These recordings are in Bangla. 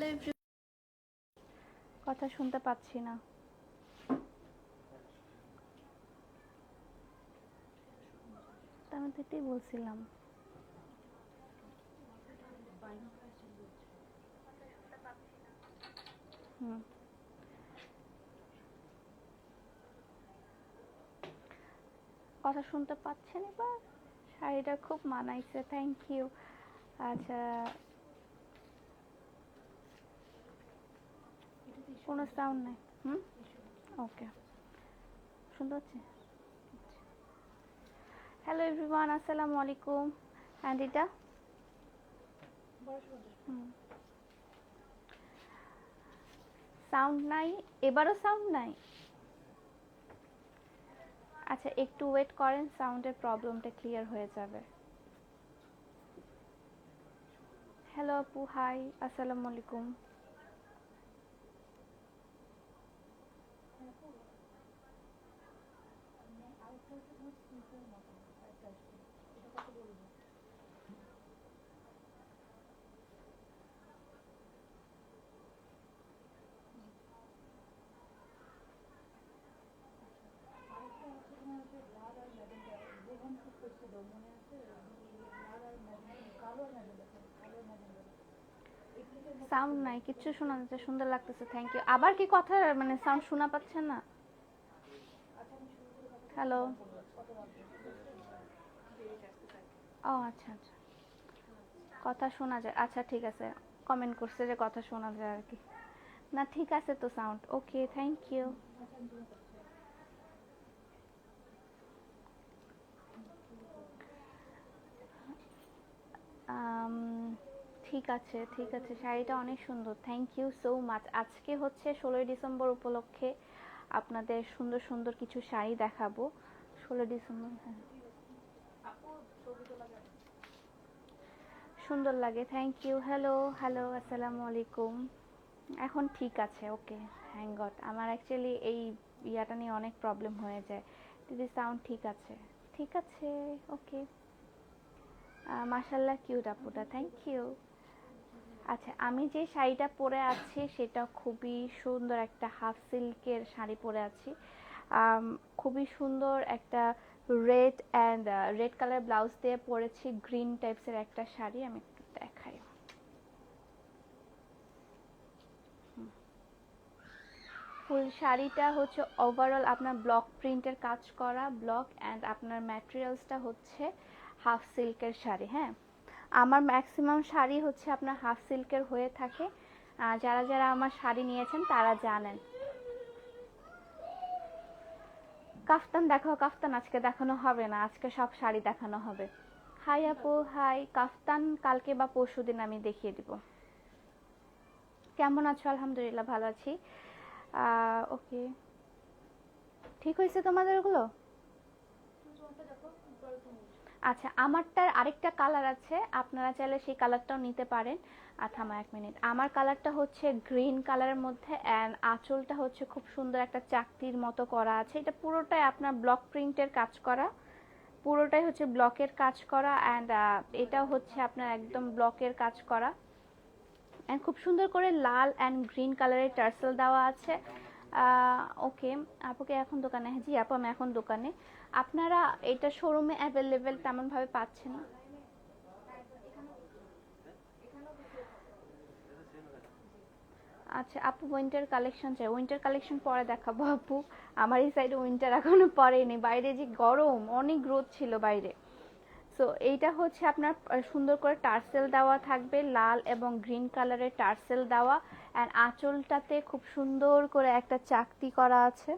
হ্যালো কথা শুনতে পাচ্ছি না। আমি তো এটাই বলছিলাম? কথা শুনতে পাচ্ছেন এবার? শাড়িটা খুব মানাইছে থ্যাংক ইউ আচ্ছা কোনো সাউন্ড নাই, হুম? ওকে শুনতে পাচ্ছি? হ্যালো এভরিওয়ান আসসালামু আলাইকুম। অ্যান্ড এটা সাউন্ড নাই, এবারও সাউন্ড নাই? আচ্ছা একটু ওয়েট করেন সাউন্ডের প্রবলেমটা ক্লিয়ার হয়ে যাবে। হ্যালো আপু হাই আসসালামু আলাইকুম সাউন্ড নাই কিচ্ছু শোনা যাচ্ছে সুন্দর লাগতেছে থ্যাংক ইউ আবার কি কথা মানে সাউন্ড শোনা পাচ্ছেন না? হ্যালো ও আচ্ছা আচ্ছা। কথা শোনা যায়। আচ্ছা ঠিক আছে। কমেন্ট করছে যে কথা শোনা যায় আর কি। না ঠিক আছে তো sound okay thank you um, ঠিক আছে ঠিক আছে। শাড়িটা অনেক সুন্দর। থ্যাংক ইউ সো মাচ আজকে হচ্ছে ষোলোই ডিসেম্বর উপলক্ষে আপনাদের সুন্দর সুন্দর কিছু শাড়ি দেখাবো। ষোলো ডিসেম্বর হ্যাঁ। সুন্দর লাগে। থ্যাংক ইউ হ্যালো হ্যালো আসসালামু আলাইকুম। এখন ঠিক আছে ওকে হ্যাং গড আমার অ্যাকচুয়ালি এই ইয়াটা নিয়ে অনেক প্রবলেম হয়ে যায়। দিদি সাউন্ড ঠিক আছে। ঠিক আছে ওকে মাশাল্লাহ কিউট আপুটা। থ্যাংক ইউ আচ্ছা আমি যে শাড়িটা পরে আছি সেটা খুবই সুন্দর একটা হাফ সিল্কের শাড়ি পরে আছি। খুবই সুন্দর একটা red and red colour blouse দিয়ে পরেছি গ্রিন টাইপসের একটা শাড়ি, আমি একটু দেখাই। ফুল শাড়িটা হচ্ছে ওভারঅল আপনার ব্লক প্রিন্টের কাজ করা ব্লক অ্যান্ড আপনার ম্যাটেরিয়ালসটা হচ্ছে হাফ সিল্কের শাড়ি হ্যাঁ? আমার ম্যাক্সিমাম শাড়ি হচ্ছে আপনার হাফ সিল্কের হয়ে থাকে। যারা যারা আমার শাড়ি নিয়েছেন, তারা জানেন। কাফতান দেখো কাফতান আজকে দেখানো হবে না। আজকে সব শাড়ি দেখানো হবে। হাই আপু, হাই। কাফতান কালকে বা পরশু দিন আমি দেখিয়ে দিব। কেমন আছো? আলহামদুলিল্লাহ, ভালো আছি। ওকে ঠিক হয়েছে তোমাদের ওগুলো? আচ্ছা আমারটার আরেকটা কালার আছে। আপনারা চাইলে সেই কালারটাও নিতে পারেন। থামা এক মিনিট আমার কালারটা হচ্ছে গ্রিন কালারের মধ্যে অ্যান্ড আঁচলটা হচ্ছে খুব সুন্দর একটা চাকতির মতো করা আছে। এটা পুরোটাই আপনার ব্লক প্রিন্টের কাজ করা। পুরোটাই হচ্ছে ব্লকের কাজ করা অ্যান্ড এটাও হচ্ছে আপনার একদম ব্লকের কাজ করা। অ্যান্ড খুব সুন্দর করে লাল অ্যান্ড গ্রিন কালারের টার্সেল দেওয়া আছে। ওকে আপুকে এখন দোকানে হ্যাঁ জি আপু, আমি এখন দোকানে। আপনারা এটা শোরুমে অ্যাভেলেবেল তেমনভাবে পাচ্ছেন? না আচ্ছা আপু উইন্টার কালেকশন চাই। উইন্টার কালেকশন পরে দেখাবো, আপু। আমার এই সাইডে উইন্টার এখনও পরেনি। বাইরে যে গরম, অনেক রোদ ছিল বাইরে। সো এইটা হচ্ছে আপনার সুন্দর করে টার্সেল দেওয়া থাকবে, লাল এবং গ্রিন কালারের টার্সেল দেওয়া। অ্যান্ড আঁচলটাতে খুব সুন্দর করে একটা চাকতি করা আছে।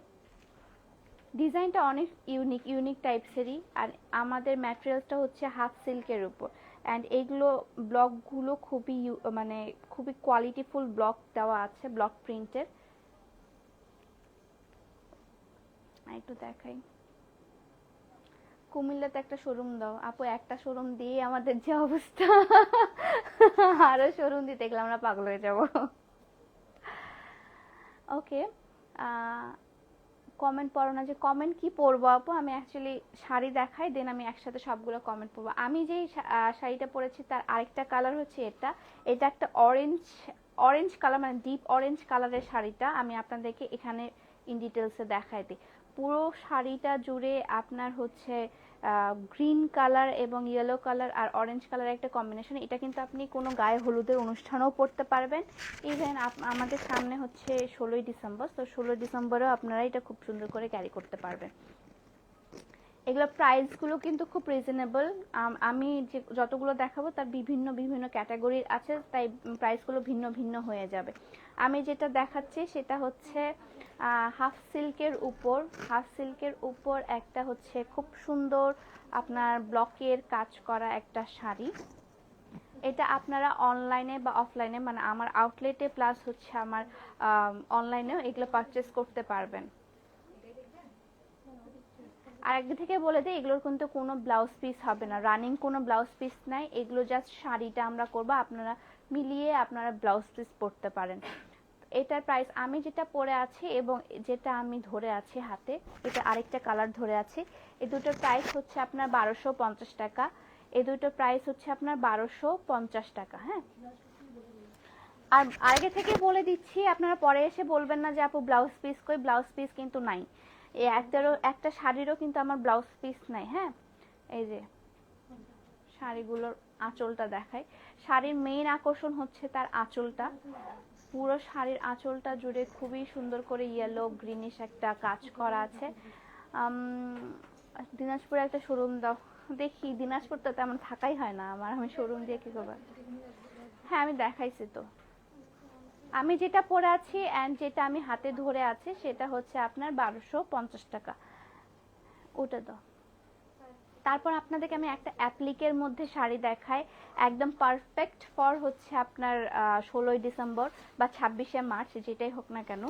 ডিজাইনটা অনেক ইউনিক ইউনিক টাইপসেরই। আর আমাদের ম্যাটেরিয়ালসটা হচ্ছে হাফ সিল্কের উপর। অ্যান্ড এইগুলো ব্লকগুলো খুবই মানে খুবই কোয়ালিটিফুল ব্লক দেওয়া আছে, ব্লক প্রিন্টের। একটু দেখাই। কুমিল্লাতে একটা শোরুম দাও। আপু, একটা শোরুম দিয়ে আমাদের যে অবস্থা। আরও শোরুম দিতে গেলে আমরা পাগল হয়ে যাব। ওকে কমেন্ট পড়ো না, যে কমেন্ট কি পরবো আপু? আমি অ্যাকচুয়ালি শাড়ি দেখাই দেন আমি একসাথে সবগুলো কমেন্ট পরবো আমি যেই শাড়িটা পরেছি, তার আরেকটা কালার হচ্ছে এটা। এটা একটা অরেঞ্জ অরেঞ্জ কালার মানে ডিপ অরেঞ্জ কালারের শাড়িটা। আমি আপনাদেরকে এখানে ইন ডিটেলসে দেখাই দিই। পুরো শাড়িটা জুড়ে আপনার হচ্ছে গ্রিন কালার এবং ইয়েলো কালার আর অরেঞ্জ কালার একটা কম্বিনেশন এটা কিন্তু আপনি কোনো গায়ে হলুদের অনুষ্ঠানেও পরতে পারবেন। ইভেন আমাদের সামনে হচ্ছে ষোলোই ডিসেম্বর, তো ষোলোই ডিসেম্বরেও আপনারা এটা খুব সুন্দর করে ক্যারি করতে পারবেন। এগুলো প্রাইসগুলো কিন্তু খুব রিজনেবল আমি যে, যতগুলো দেখাবো তার বিভিন্ন বিভিন্ন ক্যাটাগরির আছে, তাই প্রাইসগুলো ভিন্ন ভিন্ন হয়ে যাবে। আমি যেটা দেখাচ্ছি সেটা হচ্ছে হাফ সিল্কের উপর হাফ সিল্কের উপর একটা হচ্ছে খুব সুন্দর আপনার ব্লকের কাজ করা একটা শাড়ি। এটা আপনারা অনলাইনে বা অফলাইনে মানে আমার আউটলেটে প্লাস হচ্ছে আমার অনলাইনেও এগুলো পারচেস করতে পারবেন। আর একদিক থেকে বলে দিই, এগুলোর কিন্তু কোনো ব্লাউজ পিস হবে না। রানিং কোনো ব্লাউজ পিস নাই। এগুলো জাস্ট শাড়িটা আমরা করব। আপনারা মিলিয়ে আপনারা ব্লাউজ পিস পরতে পারেন। এটার প্রাইস আমি যেটা পরে আছি এবং যেটা আমি ধরে আছি হাতে, এটা আরেকটা কালার ধরে আছি, এই দুটোর প্রাইস হচ্ছে আপনার বারোশো পঞ্চাশ টাকা। এই দুটোর প্রাইস হচ্ছে আপনার বারোশো পঞ্চাশ টাকা হ্যাঁ? আর আগে থেকে বলে দিচ্ছি, আপনারা পরে এসে বলবেন না যে আপু ব্লাউজ পিস কই ব্লাউজ পিস কিন্তু নাই। এই একটারও একটা শাড়িরও কিন্তু আমার ব্লাউজ পিস নাই হ্যাঁ? এই যে শাড়িগুলোর আঁচলটা দেখায় শাড়ির মেইন আকর্ষণ হচ্ছে তার আঁচলটা। পুরো শাড়ির আঁচলটা জুড়ে খুবই সুন্দর করে ইয়েলো গ্রিনিশ একটা কাজ করা আছে। দিনাজপুরে একটা শোরুম দাও। দেখি, দিনাজপুর তো তেমন থাকাই হয় না আমার। আমি শোরুম দিয়ে কি করব? হ্যাঁ আমি দেখাইছি তো। আমি যেটা পরে আছি অ্যান্ড যেটা আমি হাতে ধরে আছি, সেটা হচ্ছে আপনার বারোশো পঞ্চাশ টাকা। ওটা দাও। তারপর আপনাদেরকে আমি একটা অ্যাপ্লিকের মধ্যে শাড়ি দেখাই। একদম পারফেক্ট ফর হচ্ছে আপনার ষোলোই ডিসেম্বর বা ছাব্বিশে মার্চ, যেটাই হোক না কেন।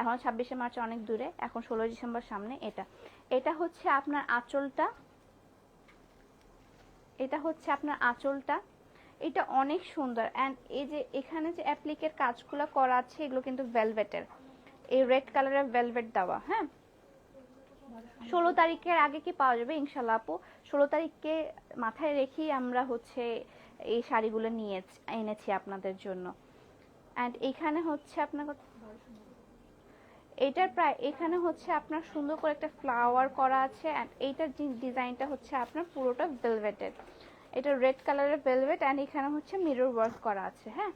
এখন ছাব্বিশে মার্চ অনেক দূরে, এখন ষোলোই ডিসেম্বর সামনে এটা। এটা হচ্ছে আপনার আঁচলটা। এটা হচ্ছে আপনার আঁচলটা। এটা অনেক সুন্দর। অ্যান্ড এই যে এখানে যে অ্যাপ্লিকের কাজগুলো করা আছে, এগুলো কিন্তু ভেলভেটের এই রেড কালারের ভেলভেট দেওয়া হ্যাঁ? ষোলো তারিখের আগে কি পাওয়া যাবে? ইনশাল্লাহ আপু। ষোলো তারিখকে মাথায় রেখেই আমরা হচ্ছে এই শাড়িগুলো নিয়ে এনেছি আপনাদের জন্য। অ্যান্ড এখানে হচ্ছে আপনার এটার প্রায়, এখানে হচ্ছে আপনার সুন্দর করে একটা ফ্লাওয়ার করা আছে অ্যান্ড এইটার ডিজাইনটা হচ্ছে আপনার পুরোটা ভেলভেটেড এটা রেড কালারের ভেলভেট অ্যান্ড এখানে হচ্ছে মিরর ওয়ার্ক করা আছে হ্যাঁ?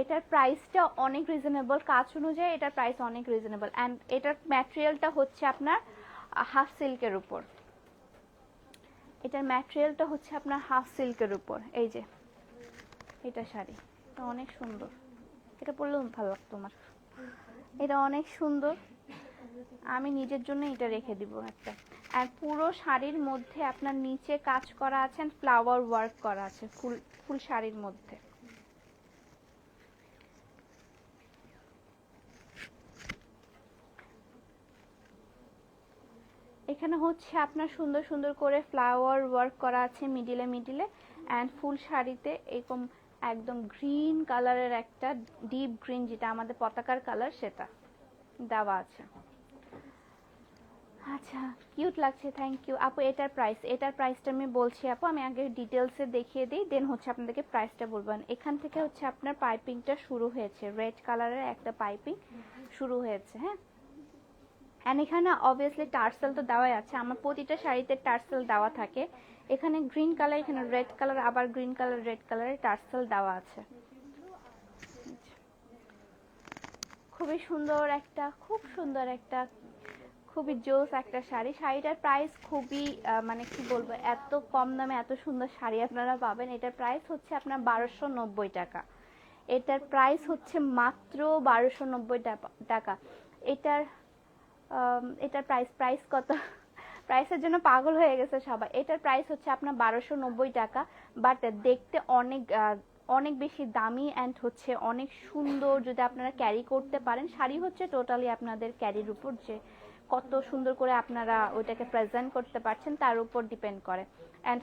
এটার প্রাইসটা অনেক রিজনেবল কাজ অনুযায়ী এটার প্রাইস অনেক রিজনেবল অ্যান্ড এটার ম্যাটেরিয়ালটা হচ্ছে আপনার হাফ সিল্কের উপর। এটার ম্যাটেরিয়ালটা হচ্ছে আপনার হাফ সিল্কের উপর। এই যে, এটা শাড়ি। এটা অনেক সুন্দর। এটা পরলেও ভালো লাগতো আমার। এটা অনেক সুন্দর। আমি নিজের জন্য এটা রেখে দিব একটা। আর পুরো শাড়ির মধ্যে আপনার নিচে কাজ করা আছে ফ্লাওয়ার ওয়ার্ক করা আছে, ফুল ফুল শাড়ির মধ্যে। এখানে হচ্ছে আপনার সুন্দর সুন্দর করে ফ্লাওয়ার ওয়ার্ক করা আছে মিডিলে মিডিলে অ্যান্ড ফুল শাড়িতে এরকম একদম গ্রিন কালারের একটা ডিপ গ্রিন যেটা আমাদের পতাকার কালার সেটা দেওয়া আছে। আচ্ছা কিউট লাগছে থ্যাংক ইউ আপু, এটার প্রাইস এটার প্রাইসটা আমি বলছি আপু, আমি আগে ডিটেলসে দেখিয়ে দিই দেন হচ্ছে আপনাদেরকে প্রাইসটা বলবেন এখান থেকে হচ্ছে আপনার পাইপিংটা শুরু হয়েছে রেড কালারের একটা পাইপিং শুরু হয়েছে হ্যাঁ? অ্যান্ড এখানে অবভিয়াসলি টার্সেল তো দেওয়াই আছে। আমার প্রতিটা শাড়িতে টার্সেল দেওয়া থাকে। এখানে গ্রিন কালার এখানে রেড কালার আবার গ্রিন কালার রেড কালারের টার্সেল দেওয়া আছে। খুবই সুন্দর একটা, খুব সুন্দর একটা, খুবই জোস একটা শাড়ি। শাড়িটার প্রাইস খুবই মানে কি বলব, এত কম দামে এত সুন্দর শাড়ি আপনারা পাবেন। এটার প্রাইস হচ্ছে আপনার বারোশো নব্বই টাকা। এটার প্রাইস হচ্ছে মাত্র বারোশো নব্বই টাকা। এটার এটার প্রাইস প্রাইস কত? প্রাইসের জন্য পাগল হয়ে গেছে সবাই। এটার প্রাইস হচ্ছে আপনার বারোশো নব্বই টাকা বাট দেখতে অনেক অনেক বেশি দামি অ্যান্ড হচ্ছে অনেক সুন্দর যদি আপনারা ক্যারি করতে পারেন। শাড়ি হচ্ছে টোটালি আপনাদের ক্যারির উপর যে কত সুন্দর করে আপনারা ওইটাকে প্রেজেন্ট করতে পারছেন, তার উপর ডিপেন্ড করে। অ্যান্ড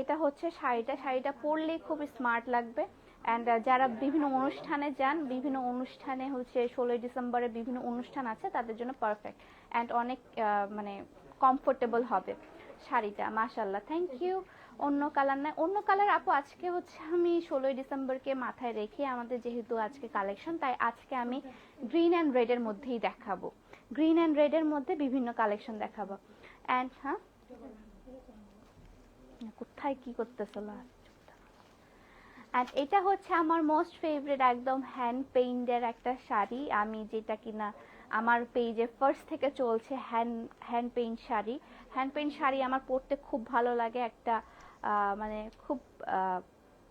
এটা হচ্ছে শাড়িটা। শাড়িটা পরলেই খুব স্মার্ট লাগবে। অ্যান্ড যারা বিভিন্ন অনুষ্ঠানে যান, বিভিন্ন অনুষ্ঠানে হচ্ছে ষোলোই ডিসেম্বরে বিভিন্ন অনুষ্ঠান আছে, তাদের জন্য পারফেক্ট অ্যান্ড অনেক মানে কমফোর্টেবল হবে শাড়িটা মাশাল্লাহ থ্যাংক ইউ অন্য কালার নাই। অন্য কালার আপু, আজকে হচ্ছে আমি ষোলোই ডিসেম্বরকে মাথায় রেখে আমাদের যেহেতু আজকে কালেকশন তাই আজকে আমি গ্রিন অ্যান্ড রেডের মধ্যেই দেখাবো। গ্রিন অ্যান্ড রেডের মধ্যে বিভিন্ন কালেকশন দেখাবো। অ্যান্ড হ্যাঁ? কোথায় কি করতেছিল? অ্যান্ড এটা হচ্ছে আমার মোস্ট ফেভারিট একদম হ্যান্ড পেইন্টের একটা শাড়ি। আমি যেটা কিনা আমার পেজে ফার্স্ট থেকে চলছে hand hand paint sari. Hand paint sari আমার পরতে খুব ভালো লাগে, একটা মানে খুব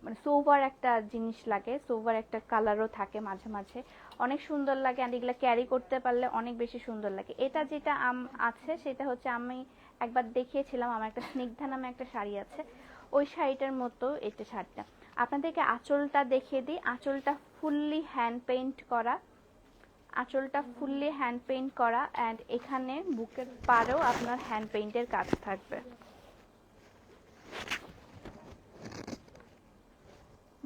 মানে সোভার একটা জিনিস লাগে সোভার একটা কালারও থাকে মাঝে মাঝে। অনেক সুন্দর লাগে আর এগুলো ক্যারি করতে পারলে অনেক বেশি সুন্দর লাগে। এটা যেটা আম, আছে সেটা হচ্ছে আমি একবার দেখিয়েছিলাম, আমার একটা স্নিগ্ধা নামে একটা শাড়ি আছে। ওই শাড়িটার মতো এটা শাড়িটা। আপনাদেরকে আঁচলটা দেখিয়ে দিই। আঁচলটা ফুললি হ্যান্ড পেইন্ট করা। আঁচলটা ফুললি হ্যান্ড পেইন্ট করা অ্যান্ড এখানে বুকের পাড়েও আপনার হ্যান্ড পেইন্টের কাজ থাকবে।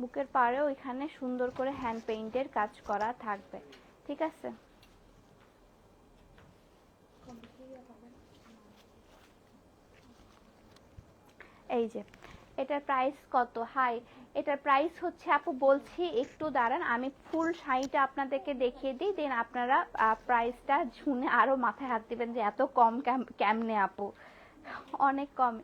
বুকের পাড়েও এখানে সুন্দর করে হ্যান্ড পেইন্টের কাজ করা থাকবে। ঠিক আছে? এই যে, এটার প্রাইস কত? হাই এটার প্রাইস হচ্ছে, আপু বলছি একটু দাঁড়ান, আমি ফুল শাড়িটা আপনাদেরকে দেখিয়ে দিই দেন আপনারা প্রাইসটা শুনে আরও মাথায় হাত দিবেন যে এত কেম- কেমনে আপু। অনেক কম।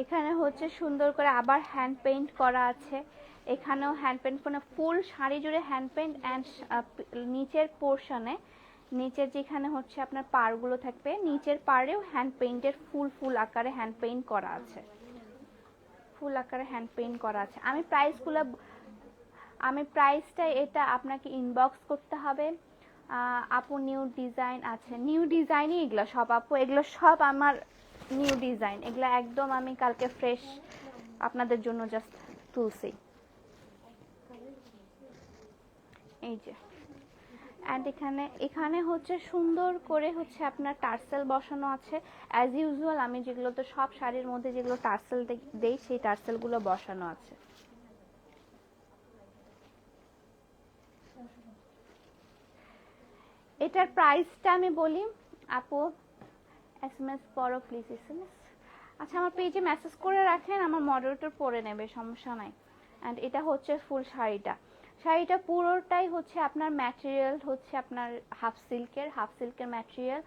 এখানে হচ্ছে সুন্দর করে আবার হ্যান্ড পেইন্ট করা আছে। এখানেও হ্যান্ড পেইন্ট মানে ফুল শাড়ি জুড়ে হ্যান্ড পেইন্ট অ্যান্ড নিচের পোর্শনে নিচের যেখানে হচ্ছে আপনার পাড়গুলো থাকবে, নিচের পাড়েও হ্যান্ড পেইন্টের ফুল ফুল আকারে হ্যান্ড পেইন্ট করা আছে। ফুল আকারে হ্যান্ড পেইন্ট করা আছে। আমি প্রাইসগুলো আমি প্রাইসটা এটা আপনাকে ইনবক্স করতে হবে। আপু নিউ ডিজাইন আছে। নিউ ডিজাইনই এগুলো সব, আপু, এগুলো সব আমার নিউ ডিজাইন এগুলো একদম আমি কালকে ফ্রেশ আপনাদের জন্য জাস্ট তুলছি। এই যে। অ্যান্ড এখানে এখানে হচ্ছে সুন্দর করে হচ্ছে আপনার টার্সেল বসানো আছে। অ্যাজ ইউজুয়াল আমি যেগুলো তো সব শাড়ির মধ্যে যেগুলো টার্সেল দেই, সেই টার্সেলগুলো বসানো আছে। এটার প্রাইসটা আমি বলি, আপু এস এম এস পড়ো প্লিজ এস এম এস আচ্ছা আমার পেজে মেসেজ করে রাখেন, আমার মডারেটর পরে নেবে, সমস্যা নাই। অ্যান্ড এটা হচ্ছে ফুল শাড়িটা। শাড়িটা পুরোটাই হচ্ছে আপনার ম্যাটেরিয়াল হচ্ছে আপনার হাফ সিল্কের হাফ সিল্কের ম্যাটেরিয়াল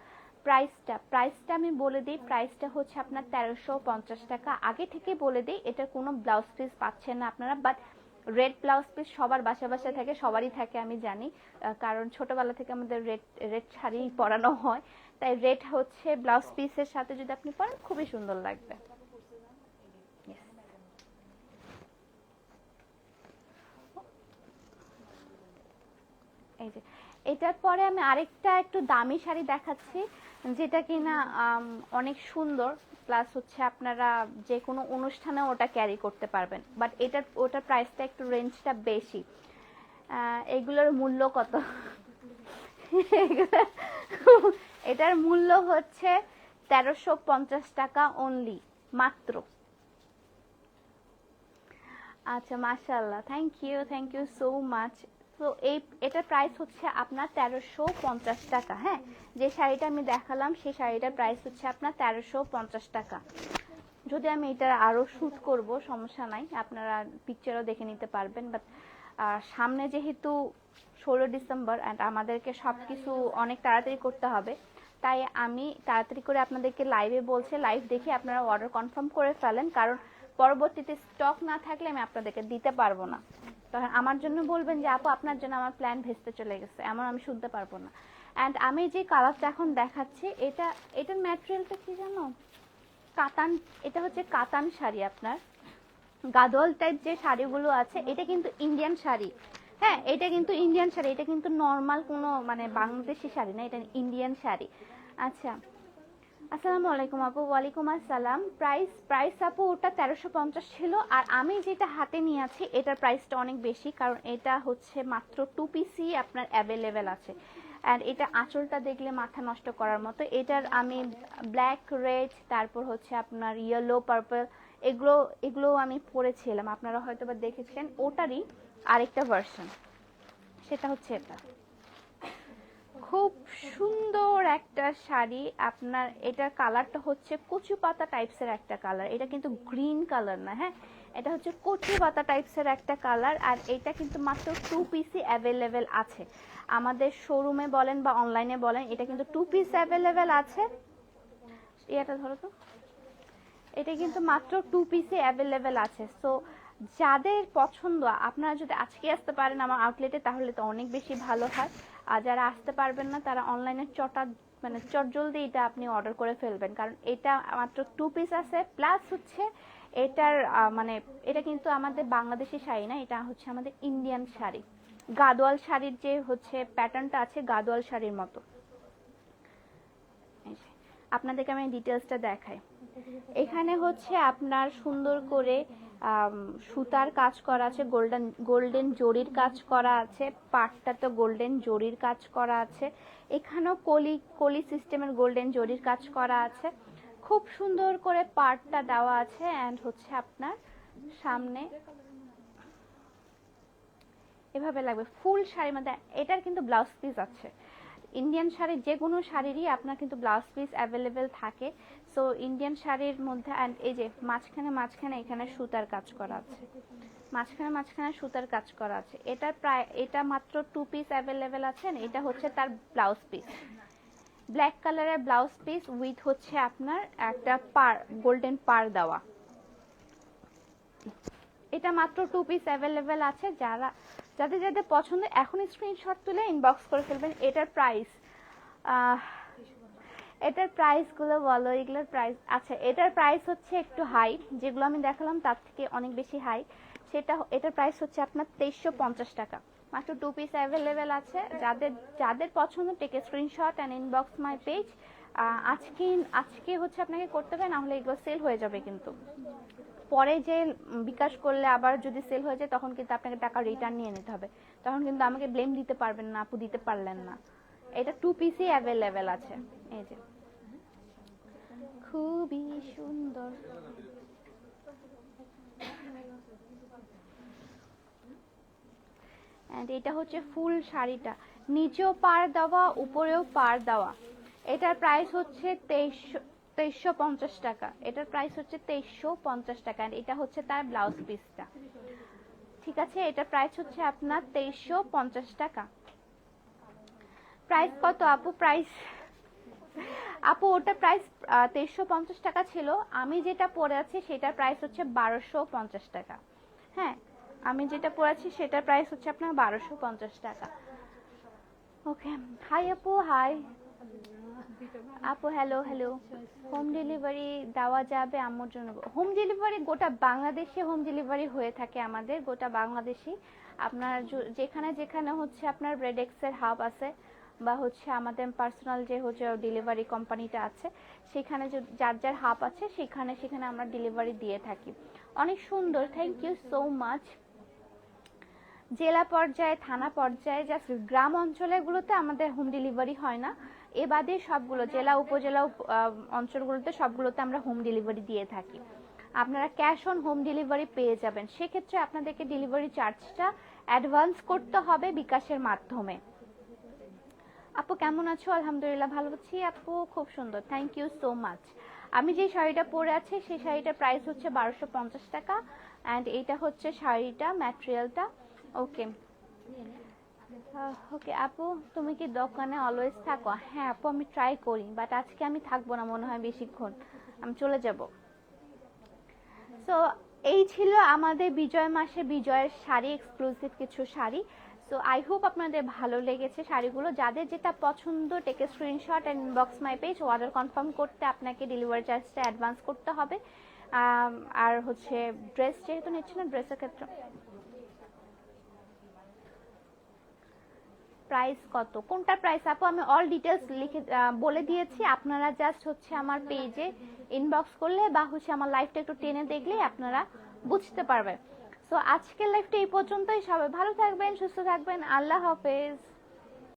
প্রাইসটা প্রাইসটা আমি বলে দিই প্রাইসটা হচ্ছে আপনার তেরোশো পঞ্চাশ টাকা। আগে থেকে বলে দিই, এটা কোনো ব্লাউজ পিস পাচ্ছেন না আপনারা বাট রেড ব্লাউজ পিস সবার বাসা বাসায় থাকে, সবারই থাকে, আমি জানি। কারণ ছোটবেলা থেকে আমাদের রেড রেড শাড়ি পরানো হয়। তাই রেড হচ্ছে ব্লাউজ পিসের সাথে যদি আপনি পরেন, খুবই সুন্দর লাগবে। এই যে, এটার পরে আমি আরেকটা একটু দামি শাড়ি দেখাচ্ছি, যেটা কিনা অনেক সুন্দর। প্লাস হচ্ছে আপনারা যে কোনো অনুষ্ঠানে ওটা ক্যারি করতে পারবেন। বাট এটার, ওটার প্রাইসটা একটু রেঞ্জটা বেশি। এগুলোর মূল্য কত? এটার মূল্য হচ্ছে তেরোশো পঞ্চাশ টাকা অনলি মাত্র। আচ্ছা মাশাল্লাহ thank you thank you so much তো এই এটার প্রাইস হচ্ছে আপনার তেরোশো পঞ্চাশ টাকা হ্যাঁ? যে শাড়িটা আমি দেখালাম, সেই শাড়িটার প্রাইস হচ্ছে আপনার তেরোশো পঞ্চাশ টাকা। যদি আমি এটার আরও শ্যুট করব, সমস্যা নাই, আপনারা পিকচারও দেখে নিতে পারবেন বাট সামনে যেহেতু ষোলো ডিসেম্বর অ্যান্ড আমাদেরকে সব কিছু অনেক তাড়াতাড়ি করতে হবে, তাই আমি তাড়াতাড়ি করে আপনাদেরকে লাইভে বলছে লাইভ দেখে আপনারা অর্ডার কনফার্ম করে ফেলেন, কারণ পরবর্তীতে স্টক না থাকলে আমি আপনাদেরকে দিতে পারব না। তখন আমার জন্য বলবেন যে, আপু, আপনার জন্য আমার প্ল্যান ভেস্তে চলে গেছে। এমন আমি শুনতে পারব না। অ্যান্ড আমি যে কালারটা এখন দেখাচ্ছি, এটা, এটার ম্যাটেরিয়ালটা কি জানো? কাতান, এটা হচ্ছে কাতান শাড়ি আপনার। গাদোয়াল টাইপ যে শাড়িগুলো আছে, এটা কিন্তু ইন্ডিয়ান শাড়ি। হ্যাঁ এটা কিন্তু ইন্ডিয়ান শাড়ি, এটা কিন্তু নর্মাল কোনো মানে বাংলাদেশি শাড়ি না, এটা ইন্ডিয়ান শাড়ি। আচ্ছা আসসালামু আলাইকুম আপু, ওয়ালাইকুম আসসালাম। প্রাইস প্রাইস আপু, ওটা তেরোশো পঞ্চাশ ছিল আর আমি যেটা হাতে নিয়ে আছি, এটার প্রাইসটা অনেক বেশি কারণ এটা হচ্ছে মাত্র টু পিসই আপনার অ্যাভেলেবেল আছে। আর এটা আঁচলটা দেখলে মাথা নষ্ট করার মতো। এটার আমি ব্ল্যাক রেড তারপর হচ্ছে আপনার ইয়েলো পার্পল এগুলো এগুলো আমি পরেছিলাম। আপনারা হয়তো বা দেখেছেন ওটারই আরেকটা ভার্সন সেটা হচ্ছে এটা। খুব সুন্দর একটা শাড়ি আপনার এটার কালারটা হচ্ছে কচু পাতা টাইপসের একটা কালার। এটা কিন্তু গ্রিন কালার না হ্যাঁ? এটা হচ্ছে কচু পাতা টাইপসের একটা কালার আর এটা কিন্তু মাত্র টু পিসই অ্যাভেলেবেল আছে। আমাদের শোরুমে বলেন বা অনলাইনে বলেন, এটা কিন্তু টু পিস অ্যাভেলেবেল আছে। এটা ধরো তো। এটা কিন্তু মাত্র টু পিসে অ্যাভেলেবেল আছে। সো যাদের পছন্দ, আপনারা যদি আজকে আসতে পারেন আমার আউটলেটে তাহলে তো অনেক বেশি ভালো হয়। আর যারা আসতে পারবেন না, তারা অনলাইনে চটা মানে চট জলদি এটা আপনি অর্ডার করে ফেলবেন। কারণ এটা মাত্র টু পিস আছে প্লাস হচ্ছে এটার মানে এটা কিন্তু আমাদের বাংলাদেশি শাড়ি না, এটা হচ্ছে আমাদের ইন্ডিয়ান শাড়ি। গাদোয়াল শাড়ির যে হচ্ছে প্যাটার্নটা আছে, গাদোয়াল শাড়ির মতো। আপনাদেরকে আমি ডিটেলসটা দেখাই। এখানে হচ্ছে আপনার সুন্দর করে সুতার কাজ করা আছে, গোল্ডেন গোল্ডেন জরির কাজ করা আছে, পাটটা তো গোল্ডেন জরির কাজ করা আছে। এখানেও কলি কলি সিস্টেমের গোল্ডেন জরির কাজ করা আছে। খুব সুন্দর করে পাটটা দেওয়া আছে অ্যান্ড হচ্ছে আপনার সামনে। এভাবে লাগবে। ফুল শাড়ির মধ্যে, এটার কিন্তু ব্লাউজ পিস আছে। ইন্ডিয়ান শাড়ির যে কোনো শাড়িরই আপনার কিন্তু ব্লাউজ পিস অ্যাভেলেবেল থাকে। সো ইন্ডিয়ান শাড়ির মধ্যে অ্যান্ড এই যে মাঝখানে মাঝখানে এখানে সুতার কাজ করা আছে। মাঝখানে মাঝখানে সুতার কাজ করা আছে। এটার প্রায়, এটা মাত্র টু পিস অ্যাভেলেবেল আছে এটা হচ্ছে তার ব্লাউজ পিস ব্ল্যাক কালারের ব্লাউজ পিস উইথ হচ্ছে আপনার একটা পার গোল্ডেন পার দেওয়া। এটা মাত্র টু পিস অ্যাভেলেবেল আছে। যারা, যাদের যাদের পছন্দ এখন স্ক্রিনশট তুলে ইনবক্স করে ফেলবেন। এটার প্রাইস এটার প্রাইসগুলো বলো, এগুলোর প্রাইস আচ্ছা এটার প্রাইস হচ্ছে একটু হাই যেগুলো আমি দেখালাম তার থেকে অনেক বেশি হাই সেটা এটার প্রাইস হচ্ছে আপনার তেইশশো পঞ্চাশ টাকা। মাত্র টু পিস অ্যাভেলেবেল আছে। যাদের যাদের পছন্দ take screenshot and inbox my page আজকে আজকে হচ্ছে আপনাকে করতে হবে, না হলে এগুলো সেল হয়ে যাবে কিন্তু। পরে যে বিকাশ করলে আবার যদি সেল হয়ে যায়, তখন কিন্তু আপনাকে টাকা রিটার্ন নিয়ে নিতে হবে। তখন কিন্তু আমাকে ব্লেম দিতে পারবেন না, আপু দিতে পারলেন না। এটা টু পিসই অ্যাভেলেবেল আছে। এই যে। খুবই সুন্দর। অ্যান্ড এটা হচ্ছে ফুল শাড়িটা। নিচেও পার দেওয়া, উপরেও পার দেওয়া। এটার প্রাইস হচ্ছে তেইশশো তেইশশো পঞ্চাশ টাকা। এটার প্রাইস হচ্ছে তেইশশো পঞ্চাশ টাকা। And এটা হচ্ছে তার ব্লাউজ পিসটা ঠিক আছে? এটার প্রাইস হচ্ছে আপনার তেইশশো পঞ্চাশ টাকা। প্রাইস কত আপু? প্রাইস আপু, ওটা প্রাইস তেইশশো পঞ্চাশ টাকা ছিল। আমি যেটা পরে আছি, সেটার প্রাইস হচ্ছে বারোশো পঞ্চাশ টাকা। হ্যাঁ আমি যেটা পরে আছি, সেটার প্রাইস হচ্ছে আপনার বারোশো পঞ্চাশ টাকা। ওকে হাই আপু হাই আপু হ্যালো হ্যালো হোম ডেলিভারি দেওয়া যাবে আমার জন্য। হোম ডেলিভারি গোটা বাংলাদেশে হোম ডেলিভারি হয়ে থাকে আমাদের, গোটা বাংলাদেশে আপনার যেখানে যেখানে হচ্ছে আপনার ব্রেডেক্সের হাব আছে বা হচ্ছে আমাদের পার্সোনাল যে হচ্ছে ডেলিভারি কোম্পানিটা আছে, সেখানে যার যার হাব আছে, সেখানে সেখানে আমরা ডেলিভারি দিয়ে থাকি। অনেক সুন্দর থ্যাংক ইউ সো মাচ জেলা পর্যায়ে, থানা পর্যায়ে জাস্ট গ্রাম অঞ্চলগুলোতে আমাদের হোম ডেলিভারি হয় না। এ বাদে সবগুলো, জেলা, উপজেলা অঞ্চলগুলোতে সবগুলোতে আমরা হোম ডেলিভারি দিয়ে থাকি। আপনারা ক্যাশ অন হোম ডেলিভারি পেয়ে যাবেন। সেক্ষেত্রে আপনাদেরকে ডেলিভারি চার্জটা অ্যাডভান্স করতে হবে বিকাশের মাধ্যমে। আপু, কেমন আছো? আলহামদুলিল্লাহ, ভালো আছি আপু। খুব সুন্দর। থ্যাংক ইউ সো মাচ আমি যে শাড়িটা পরে আছি, সেই শাড়িটার প্রাইস হচ্ছে বারোশো পঞ্চাশ টাকা অ্যান্ড এইটা হচ্ছে শাড়িটা ম্যাটেরিয়ালটা ওকে ওকে আপু, তুমি কি দোকানে অলওয়েজ থাকো? হ্যাঁ আপু, আমি ট্রাই করি বাট আজকে আমি থাকব না, মনে হয় বেশিক্ষণ। আমি চলে যাব। সো এই ছিল আমাদের বিজয় মাসে বিজয়ের শাড়ি এক্সক্লুসিভ কিছু শাড়ি। সো আই হোপ আপনাদের ভালো লেগেছে শাড়িগুলো। যাদের যেটা পছন্দ take screenshot and inbox my page order confirm করতে আপনাকে ডেলিভারি চার্জটা অ্যাডভান্স করতে হবে। আর হচ্ছে ড্রেস যেহেতু নিচ্ছে না ড্রেসের ক্ষেত্রে। প্রাইস কত? কোনটা প্রাইস আপু, আমি অল ডিটেলস লিখে বলে দিয়েছি। আপনারা জাস্ট হচ্ছে আমার পেজে ইনবক্স করলে বা হচ্ছে আমার লাইফটা একটু টেনে দেখলে আপনারা বুঝতে পারবেন। সো আজকের লাইফটা এই পর্যন্তই। সবাই ভালো থাকবেন সুস্থ থাকবেন। আল্লাহ হাফেজ।